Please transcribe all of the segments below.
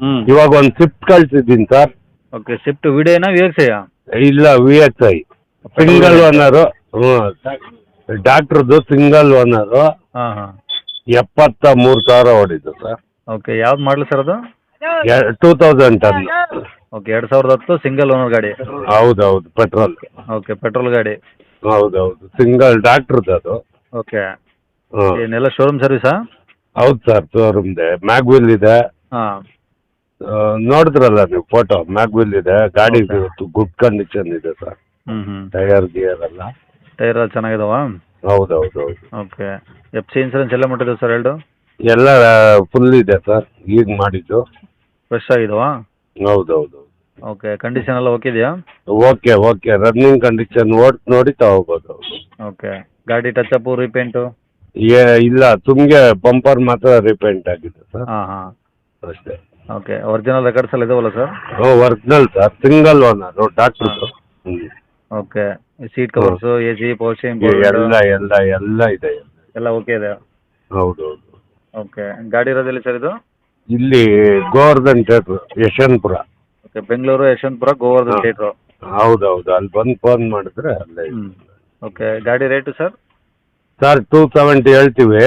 ಹ್ಮ್. ಇವಾಗ ಒಂದು ಸ್ವಿಫ್ಟ್ ಕಳ್ಸಿದ್ದೀನಿ ಸರ್ ಓಕೆ ಶಿಫ್ಟ್ ವಿಡಿಯೋನಾ ವಿ ಎಕ್ಸ್ ಐಯಾ ಇಲ್ಲ V X I single owner ಡಾಕ್ಟ್ರದ್ದು single owner ಹಾಂ ಹಾಂ. ಎಪ್ಪತ್ತ ಮೂರು ಸಾವಿರ ಹೊಡಿತು ಸರ್ ಓಕೆ ಯಾವ್ದು ಮಾಡಲು ಸರ್ ಅದು? Two thousand ton. ಓಕೆ ಎರಡು ಸಾವಿರದ ಹತ್ತು ಸಿಂಗಲ್ ಓನರ್ ಗಾಡಿ. ಹೌದೌದು ಪೆಟ್ರೋಲ್ ಓಕೆ ಪೆಟ್ರೋಲ್ ಗಾಡಿ. ಹೌದೌದು ಸಿಂಗಲ್ ಡಾಕ್ಟ್ರದ್ದು ಅದು. ಓಕೆ ಏನೆಲ್ಲ ಶೋರೂಮ್ ಸರ್ವಿಸಾ ಹೌದು ಸರ್ ಶೋರೂಮ್ದೆ ಮ್ಯಾಗ್ವಿಲ್ ಇದೆ. ಹಾಂ. ನೋಡಿದ್ರಲ್ಲ ನೀವು ಫೋಟೋ ಮ್ಯಾಗ್ವಿಲ್ ಇದೆ ಗಾಡಿ ಗುಡ್ ಕಂಡೀಷನ್ ಇದೆ ಸರ್. ಹ್ಞೂ ಹ್ಞೂ ಟೈರ್ ಗಿಯರ್ ಎಲ್ಲ. ಟೈರ್ ಎಲ್ಲ ಚೆನ್ನಾಗಿದಾವ? ಹೌದೌದು ಹೌದು ಓಕೆ ಎಫ್ ಸಿ ಇನ್ಸೂರೆನ್ಸ್ ಎಲ್ಲ ಮುಟ್ಟಿದೆ ಸರ್ ಎರಡು? ಎಲ್ಲ ಫುಲ್ ಇದೆ ಸರ್. ಈಗ ಮಾಡಿದ್ದು. ಫ್ರೆಶ್ ಆಗಿದಾವಾ? ಹೌದೌದು. ಓಕೆ ಕಂಡೀಷನ್ ಎಲ್ಲ ಓಕೆ ಇದೆಯಾ? ಓಕೆ ಓಕೆ ರನ್ನಿಂಗ್ ಕಂಡೀಷನ್ ಓಟ್ ನೋಡಿ ತಗೋಬೋದು. ಓಕೆ ಗಾಡಿ ಟಚ್ ಅಪ್ ರೀಪೇಂಟು ಏ ಇಲ್ಲ. ತುಮ್ಗೆ ಬಂಪರ್ ಮಾತ್ರ ರಿಪೇಂಟ್ ಆಗಿದೆ ಸರ್. ಹಾಂ ಹಾಂ ಅಷ್ಟೇ. ಓಕೆ ಒರಿಜಿನಲ್ ರೆಕಾರ್ಡ್ಸ್ ಎಲ್ಲ ಇದಾವಲ್ಲ sir original sir single owner ಡಾಕ್ಟ್ರದ್ದು. Okay seat covers A C power ಎಲ್ಲ ಎಲ್ಲ ಎಲ್ಲ ಇದೆ. ಎಲ್ಲ ಓಕೆ ಇದೆ? ಹೌದು ಓಕೆ ಗಾಡಿ ಇರೋದೆಲ್ಲಿ ಸರ್ ಇದು? ಇಲ್ಲಿ Govardhan theatre Yeshwanthpur. Okay Bengaluru Yeshwanthpur Govardhan theatre. ಹೌದು ಹೌದು. ಅಲ್ಲಿ ಬಂದು ಫೋನ್ ಮಾಡಿದ್ರೆ ಅಲ್ಲೇ ಓಕೆ ಗಾಡಿ rate sir sir two seventy ಹೇಳ್ತೀವಿ.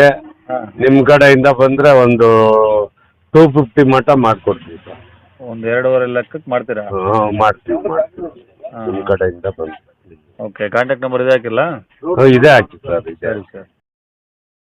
ನಿಮ್ಮ ಕಡೆಯಿಂದ ಬಂದರೆ ಒಂದು ಟೂ ಫಿಫ್ಟಿ ಮಟ್ಟ ಮಾಡ್ಕೊಡ್ತೀವಿ ಸರ್. ಒಂದು ಎರಡೂವರೆ ಲೆಕ್ಕಕ್ಕೆ ಮಾಡ್ತೀರಾ? ಹಾಂ ಮಾಡ್ತೀವಿ ಮಾಡ್ತೀವಿ. ಹಾಂ. ನಿಮ್ಮ ಕಡೆಯಿಂದ ಬಂದು. ಓಕೆ ಕಾಂಟ್ಯಾಕ್ಟ್ ನಂಬರ್ ಇದೆ ಹಾಕಿಲ್ಲ? ಹ್ಮ್, ಇದೇ ಹಾಕಿ ಸರ್ ಇದೆ. ಸರಿ ಸರ್.